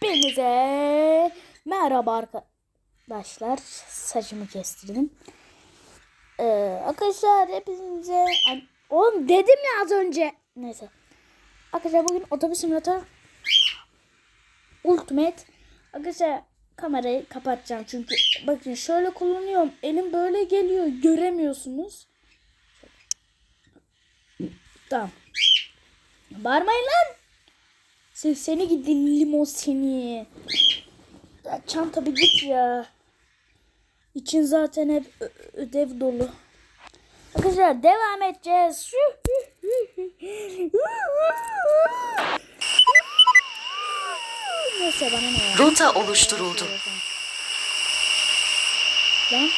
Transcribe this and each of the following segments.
Hepinize merhaba arkadaşlar. Saçımı kestirdim. Ee, arkadaşlar hepinize... Oğlum dedim ya az önce. Neyse. Arkadaşlar bugün otobüs simülatör Ultimate. Arkadaşlar kamerayı kapatacağım çünkü bakın şöyle kullanıyorum. Elim böyle geliyor. Göremiyorsunuz. Tamam. Bağırmayın lan. Sen, seni gidi limon seni. Ya çanta bir git ya. İçin zaten hep ödev dolu. Arkadaşlar devam edeceğiz. Neyse bana ne ya. Rota oluşturuldu. Lan.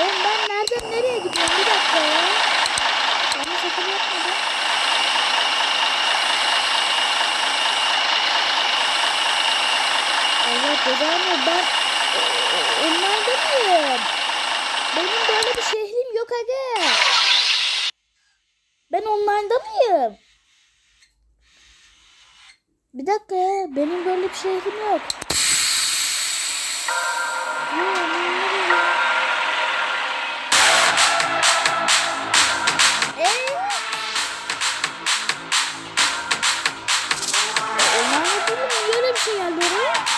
Oğlum ben nereden nereye gidiyorum? Bir dakika ya. Bana sakın yapmadım. Allah cezanı ben onlarda mıyım? Benim böyle bir şehrim yok aga. Ben onlarda mıyım? Bir dakika ya benim böyle bir şehrim yok. Onlar yapalım niye öyle bir şey geldi oraya?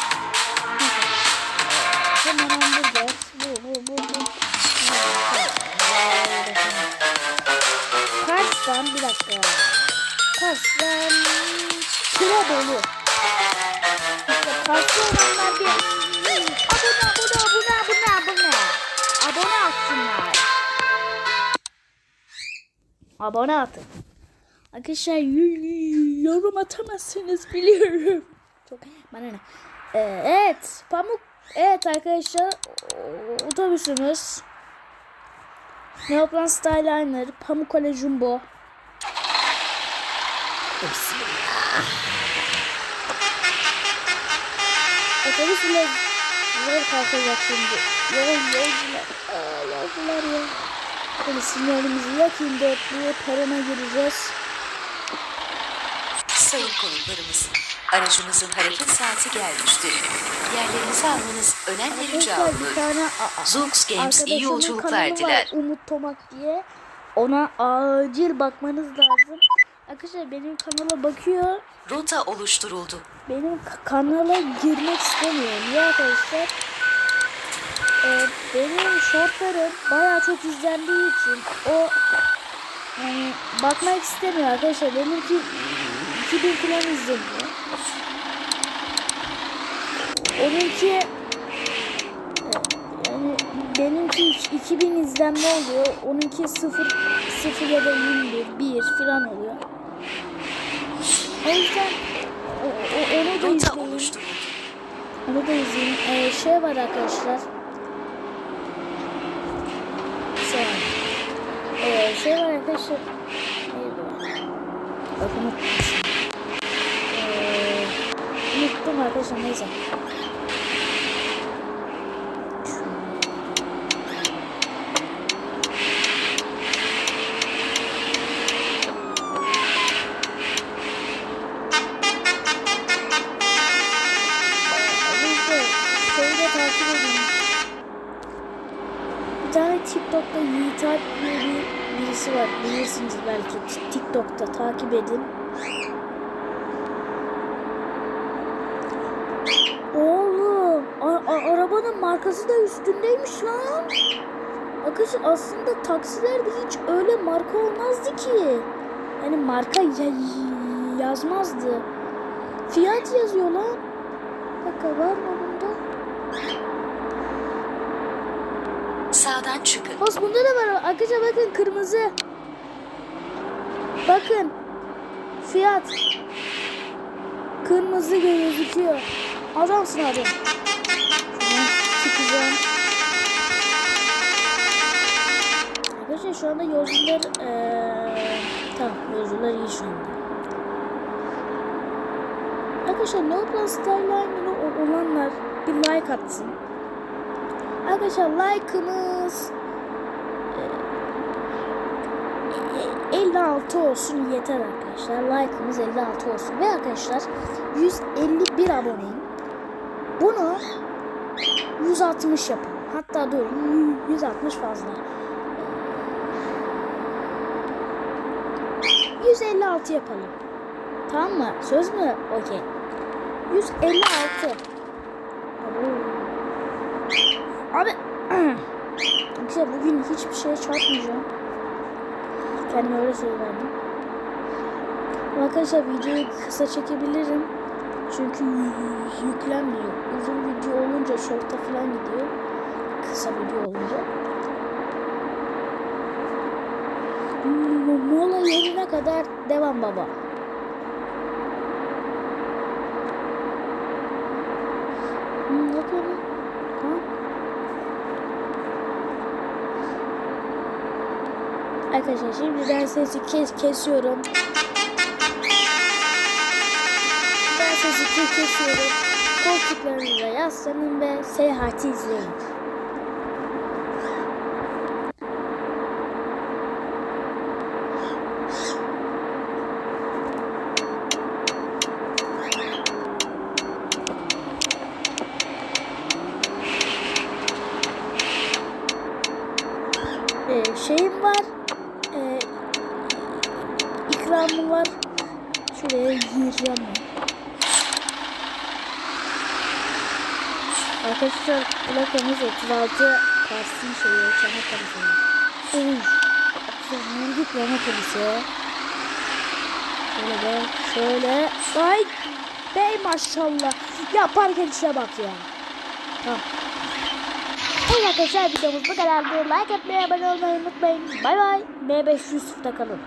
Kars'tan bir dakika. Kars'tan kira dolu. İşte Kars'ta olanlar bir abone abone abone abone abone. Abone atsınlar. Abone atın. Arkadaşlar yorum atamazsınız biliyorum. Çok bana ne? Ee, evet pamuk evet arkadaşlar otobüsümüz Neoplan Skyliner Pamukkale Jumbo Bismillah. Otobüs bile zor kalkacak şimdi. Yol yolcular. Yolcular ya. Böyle sinyalimizi yakayım dörtlüğe perona gireceğiz. Sayın konuklarımız, aracımızın hareket saati gelmiştir. Yerlerinizi almanız önemli rica olunur. Zoox Games iyi yolculuklar diler. Umut Tomak diye. Ona acil bakmanız lazım. Arkadaşlar benim kanala bakıyor. Rota oluşturuldu. Benim ka- kanala girmek istemiyor. Niye arkadaşlar? Ee, benim shortlarım baya çok izlendiği için o yani bakmak istemiyor arkadaşlar. Benimki 2000 falan izleniyor. Onunki e, yani benimki 2000 izlenme oluyor. Onunki 0 0 ya da 21 1 falan oluyor. Yüzden onu da izleyin. Onu da izleyin. Ee, şey var arkadaşlar. Şey var. Ee, şey var arkadaşlar. Neydi o? Bak unutmuşum. Ee, unuttum arkadaşlar. Neyse, şeyi de takip edin. Bir tane TikTok'ta Yiğit Alp diye bir birisi var. Bilirsiniz belki. Tik- TikTok'ta takip edin. Oğlum, arabanın markası da üstündeymiş lan. Arkadaşlar aslında taksilerde hiç öyle marka olmazdı ki. Yani marka ya- yazmazdı. Fiyat yazıyor lan. Dakika var mı bunda? Sağdan çıkın. Bas bunda da var. Arkadaşlar bakın kırmızı. Bakın. Fiyat. Kırmızı gözüküyor. Adamsın abi. Çıkacağım. Arkadaşlar şu anda yolcular eee tamam yolcular iyi şu anda. Arkadaşlar No Plan Starline'ı olanlar bir like atsın. Arkadaşlar like'ımız e, e, 156 olsun yeter arkadaşlar. Like'ımız 56 olsun. Ve arkadaşlar 151 aboneyim. Bunu 160 yapalım. Hatta dur 160 fazla. 156 yapalım. Tamam mı? Söz mü? Okey. 156. Abi işte bugün hiçbir şeye çarpmayacağım. Kendime öyle söz verdim. Arkadaşlar videoyu kısa çekebilirim. Çünkü yüklenmiyor. Uzun video olunca short'a falan gidiyor. Kısa video olunca. Mola yerine kadar devam baba. Ne lan? Ha? Arkadaşlar şimdi ben sesi kes kesiyorum. Ben sesi kes kesiyorum. Koltuklarınıza yaslanın ve seyahati izleyin. Ee, şeyim var. İkramım var. Şuraya gireceğim ben. Arkadaşlar plakamız 36 Kars'ın şeyi Çanakkale şeyi. Uy. Hangi plana polisi? Şöyle be, şöyle. Ay bey maşallah. Ya park edişe bak ya. Tamam. Evet arkadaşlar videomuz bu kadardı. Like atmayı, abone olmayı unutmayın. Bay bay. B500 kalın.